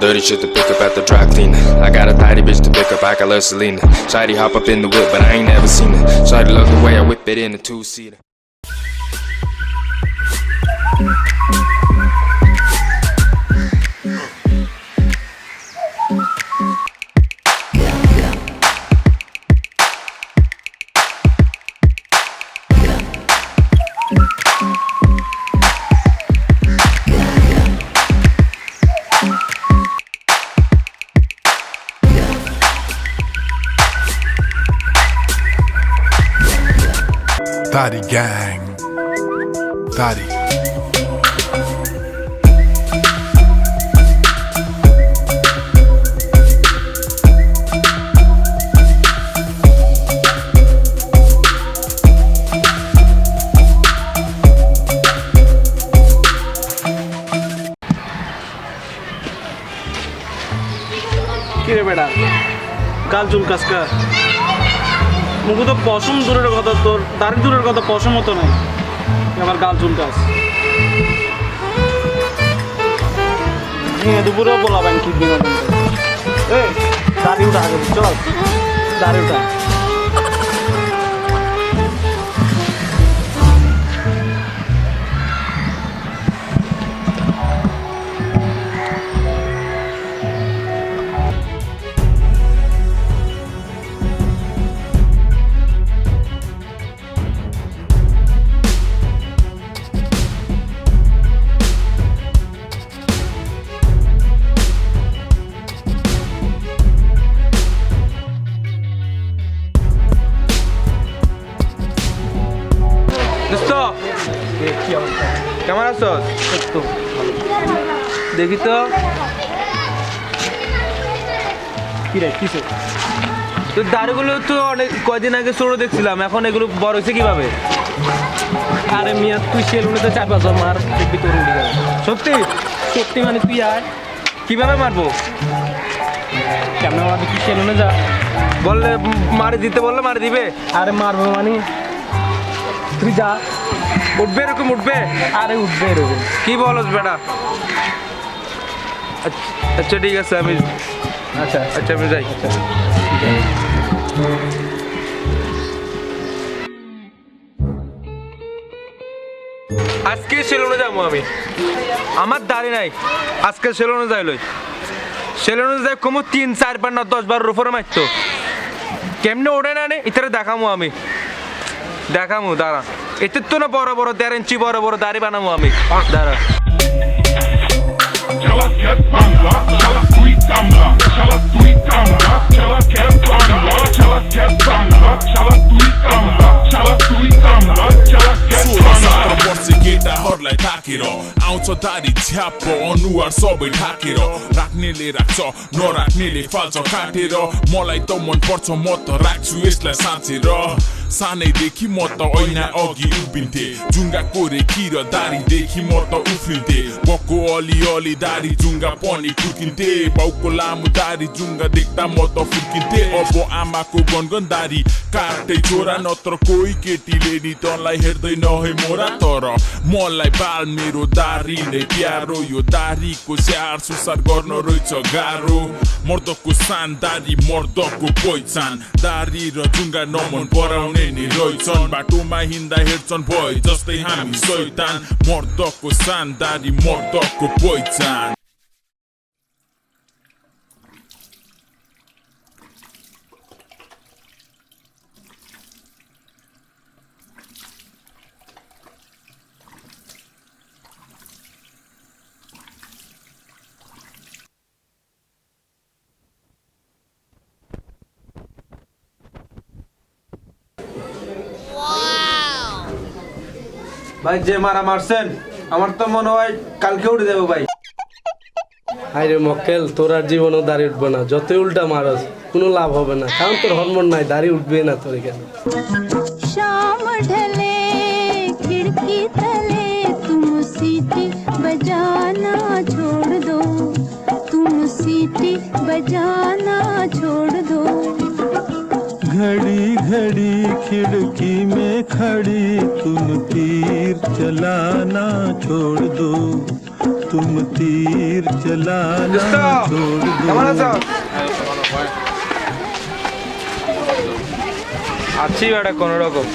Dirty shit to pick up at the dry cleaner. I got a tidy bitch to pick up, I got love Selena. Shady hop up in the whip, but I ain't never seen her. Shady love the way I whip it in a two seater. Thotty gang. Thotty. কি রে বেটা কাল চুল কাসকা মুখে তো পশম দূরের কথা, তোর দাড়ি দূরের কথা পশম মতো নাই। আমার গাল চুলতে আছে। ভেঙে দুপুরেও বলাবেন কি দিন উঠা চল। দাড়ি উঠা। দেখি তো। দাড়িগুলো তো অনেক কয়দিন আগে ছোট দেখছিলাম এখন এগুলো বড় হয়েছে কীভাবে? আরে মিয়া তুই সেলুনে তো পাঁচজন মার দেখবি তোর সত্যি? সত্যি মানে তুই আয়। কীভাবে মারবো? কেমন মারবি তুই সেলুনে যা। বললে মারি দিতে বললে মারি দিবে। আরে মারবো মানে? তুই যা। উঠবে এরকম উঠবে? আরে উঠবে এরকম। কি বলস বেটা? আচ্ছা- আচ্ছা ঠিক আছে আমি আচ্ছা। আচ্ছা আমি যাই। আজকে সেলুনে যাব আমি। আমার দাড়ি নাই। আজকে সেলুনে যাই লই। সেলুনে যাই কমো তিন চার বার না দশ বার উপরে মারতো। কেমনে ওঠে না নে ইতারে দেখামো আমি। দেখামো দাঁড়া। এতে তো না বড় বড় দেড় ইঞ্চি বড় বড় দাড়ি বানাবো আমি। দাঁড়া। Like knock it ela आउँछ दारी छ्याप अनुहार सबै ढाकेर राख्नेले राख्छ नराख्नेले फाल्छ काटेर मलाई त मन पर्छ म त राख्छु यसलाई साँचेर सानैदेखि म त ऐना अघि उभिन्थे जुङ्गा कोरेकी र दारीदेखि म त उफ्रिन्थे बक्को अलि अलि दारी जुङ्गा पनि फुर्किन्थे बाउको लामो दारी जुङ्गा देख्दा म त फुर्किन्थे अब आमाको गनगन दारी काट्दै छोरा नत्र कोही केटीले नि तँलाई हेर्दैन है मोरा तर मलाई बाल मेरो दारी नै प्यारो यो दारीको स्याहार सुसार गर्न रहेछ गाह्रो मर्दको सान दारी मर्दको पहिचान दारी र जुङ्गा नमन पराउने नि रहेछन् बाटोमा हिँड्दा हेर्छन् भए जस्तै हामी सैतान मर्दको सान दारी मर्दको पहिचान ভাই যে মারা মারছেন আমার তো মনে হয় কালকে উঠে যাবো ভাই আরে মক্কেল তোর আর জীবনও দাড়ি উঠবে না যতই উল্টা মারস কোনো লাভ হবে না কারণ তোর হরমোন নাই দাড়ি উঠবে না তোর এখানে शाम ढले खिड़की तले तुम सीटी बजाना छोड़ दो तुम सीटी बजाना छोड़ दो घड़ी घड़ी खिड़की में खड़ी तुम तीर चलाना छोड़ दो तुम तीर चलाना छोड़ কেমন दो আছো আছি বেটা কোন রকম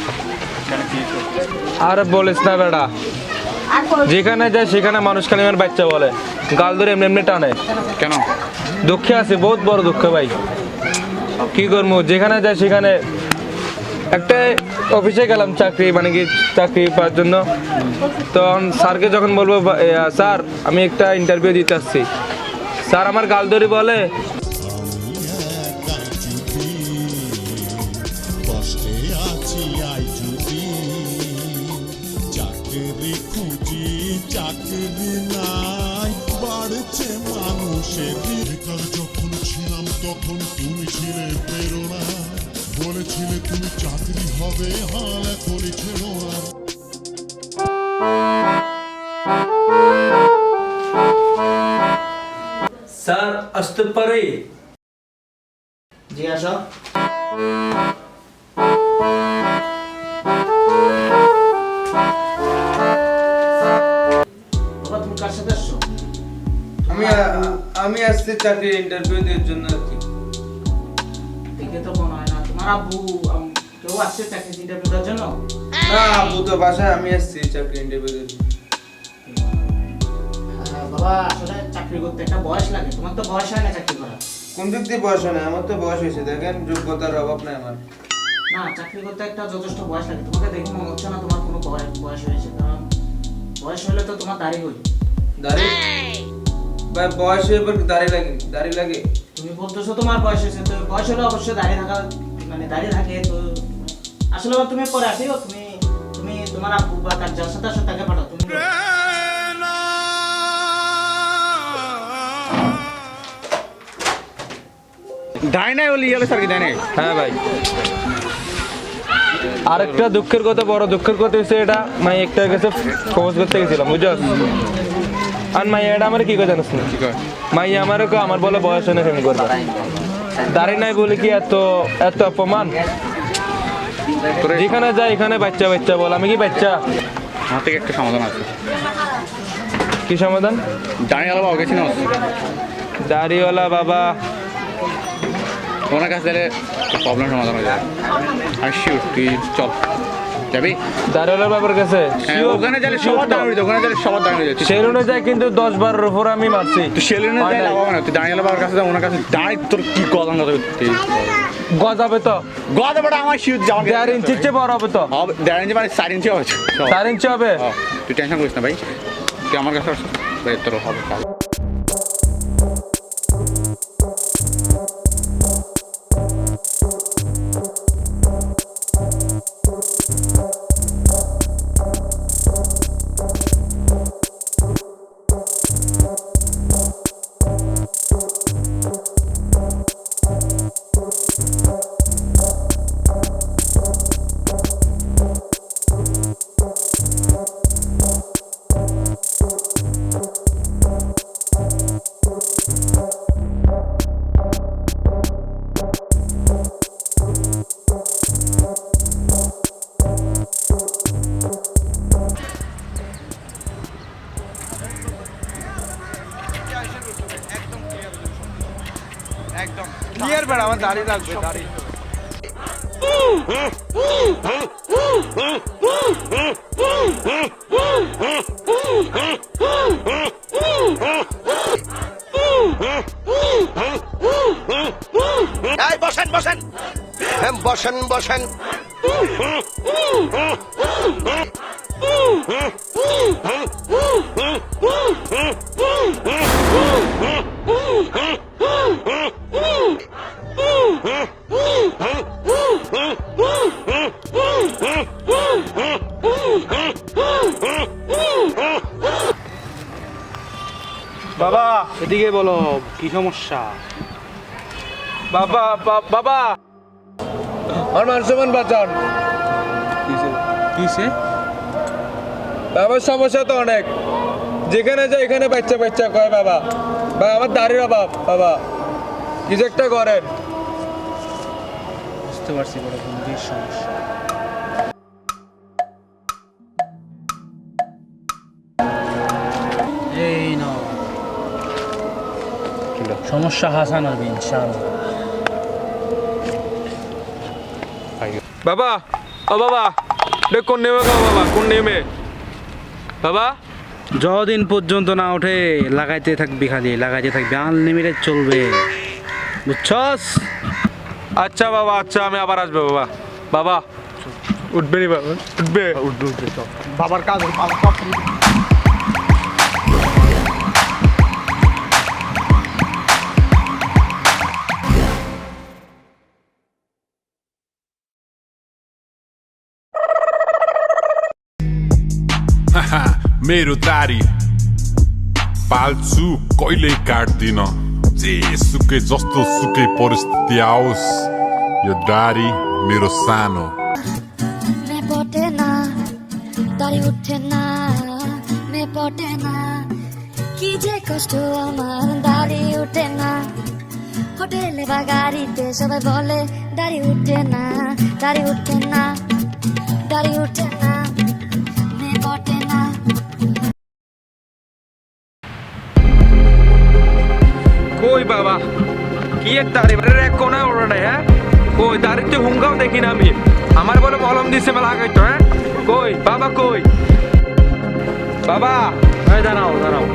আর বলিস না বেটা যেখানে যায় সেখানে মানুষ খালি আমার বাচ্চা বলে গাল ধরে এমনি এমনি টানে কেন দুঃখে আছে বহুত বড় দুঃখ ভাই কি করব? যেখানে যায় সেখানে একটা অফিসে গেলাম চাকরি মানে কি চাকরি পাওয়ার জন্য। তখন স্যারকে যখন বলব স্যার, আমি একটা ইন্টারভিউ দিতে আসছি। স্যার আমার গাল ধরে বলে মানুষের যখন ছিলাম তখন তুমি ছিলে প্রেরণা বলেছিলে তুমি চাকরি হবে হাল এখনই না। স্যার আসতে পারে? জি আসো। আমি আমি আসছি চাকরির ইন্টারভিউ দেওয়ার জন্য তো মনে হয় না। তোমার আব্বু কেউ আসছে চাকরি ইন্টারভিউ দেওয়ার জন্য? না আবু তো বাসায় আমি আসছি চাকরি ইন্টারভিউ দেওয়ার জন্য। আহ, বাবা আসলে চাকরি করতে একটা বয়স লাগে। তোমার তো বয়স হয় না চাকরি করা কোন দিক দিয়ে বয়স হয় না? আমার তো বয়স হয়েছে দেখেন যোগ্যতার অভাব নাই আমার। না চাকরি করতে একটা যথেষ্ট বয়স লাগে। তোমাকে দেখে মনে হচ্ছে না তোমার কোনো বয়স বয়স হয়েছে। কারণ বয়স হলে তো তোমার দাড়ি হই। দাড়ি? ভাই বয়স হয়ে দাড়ি লাগে দাড়ি লাগে। তুমি বলতেছো তোমার বয়স হয়েছে তো বয়স হলে অবশ্যই দাঁড়িয়ে থাকা মানে দাঁড়িয়ে থাকে তো আসলে তুমি পরে আসিও তুমি তুমি তোমার আব্বু বা তার যার সাথে আসো তাকে পাঠাও তুমি ইয়েলো স্যার কি হ্যাঁ ভাই। আরেকটা দুঃখের কথা বড় দুঃখের কথা হচ্ছে এটা মাই একটা কাছে খোঁজ করতে গেছিলাম বুঝছস? আর মাই এটা আমার কি কথা জানিস না? মাই আমারও আমার আমার বলে বয়স হয় না ফেমি করবে। দাঁড়িয়ে নাই বলে কি এত এত অপমান? যেখানে যাই এখানে বাচ্চা বাচ্চা বল। আমি কি বাচ্চা? আমার থেকে একটা সমাধান আছে। কি সমাধান? দাঁড়িয়ে বাবা গেছি না দাড়িওয়ালা বাবা। ওনার কাছে প্রবলেম সমাধান হয়ে যাবে। আমি শিওর তুই চল যাবি? দাড়িওয়ালার বাবার কাছে হ্যাঁ, ওখানে গেলে সবার দাঁড়িয়ে হয়ে ওখানে গেলে সবার দাঁড়িয়ে হয়ে যাচ্ছে সেই অনুযায়ী কিন্তু দশ বারোর উপর আমি মারছি। তুই সেলুনে যাই লাভ হবে না। তুই দাঁড়িয়ে বাবার কাছে যা ওনার কাছে দাঁড়িয়ে তোর কি কথা তুই গজাবে তো। গদা বেটা আমার শিওর যাওয়া দেড় ইঞ্চির চেয়ে বড় হবে তো। হবে দেড় ইঞ্চি মানে চার ইঞ্চি হবে। চার ইঞ্চি হবে। তুই টেনশন করিস না ভাই। তুই আমার কাছে আসো। তোর হবে you কাল আমার দাড়ি লাগবে দাড়ি বসেন বসেন বসেন বসেন বাবা এদিকে বলো কি সমস্যা? বাবা বাবা! আমার মান সম্মান বাঁচান। কিসে? বাবার সমস্যা তো অনেক। যেখানে যায় এখানে বাচ্চা বাচ্চা কয় বাবা। বা আমার দাড়ির অভাব বাবা। কিছু একটা করেন। বুঝতে পারছি বড় গম্ভীর সমস্যা? সমস্যা হাসান হবে ইনশাআল্লাহ। বাবা ও বাবা দেখ কোন নেমে খাও বাবা কোন নেমে? বাবা? যতদিন পর্যন্ত না ওঠে লাগাইতে থাকবি খালি লাগাইতে থাকবি আনলিমিটেড চলবে। বুঝছস? আচ্ছা বাবা আচ্ছা আমি আবার আসব বাবা। বাবা উঠবে নি বাবা? উঠবে। উঠবে উঠবে বাবার কাজ। मेरो दारी पाल्छु कहिल्यै काट्दिन जेसुकै जस्तो सुकै परिस्थिति आओस् यो दारी मेरो सानो मैं पटे ना দাড়ি উঠে না মে পটে না কি যে কষ্ট আমার দাড়ি উঠে না হোটেলে বা গাড়িতে সবাই বলে দাড়ি উঠে না দাড়ি উঠে না দাড়ি উঠে না কই বাবা? কি এক বাড়ির এক কোনা ওড়ে নাই হ্যাঁ? কই দাড়িতে হুঙ্গাও দেখি না আমি। আমার বলে মলম দিছে মেলা লাগাইতো হ্যাঁ? কই বাবা কই? বাবা! এই দাঁড়াও দাঁড়াও।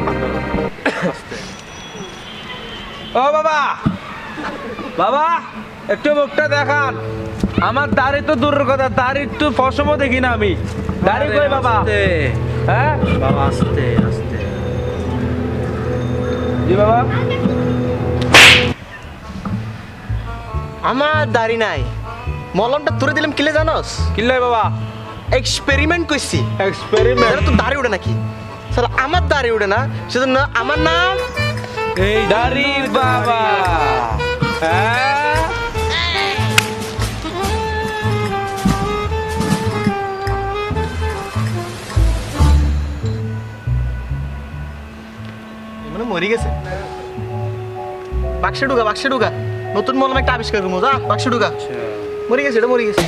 ও বাবা! বাবা একটু মুখটা দেখান। আমার দাড়ি তো দূরের কথা দাড়ি একটু ফসমও দেখি না আমি। দাড়ি কই বাবা? হ্যাঁ? বাবা আস্তে আস্তে। জি বাবা? আমার দাড়ি নাই। মলমটা তুলে দিলাম কিলে জানোস? কিল্লাই বাবা? এক্সপেরিমেন্ট করছি এক্সপেরিমেন্ট তো দাড়ি উঠে নাকি? স্যার আমার দাড়ি উঠে না সেজন্য আমার নাম এই দাড়ি বাবা। হ্যাঁ? মানে মরে গেছে। বাক্সে ঢুকা বাক্সে ঢুকা। নতুন মলম একটা আবিষ্কার করব যা বাক্সে ঢুকা। মরে গেছে এটা মরে গেছে।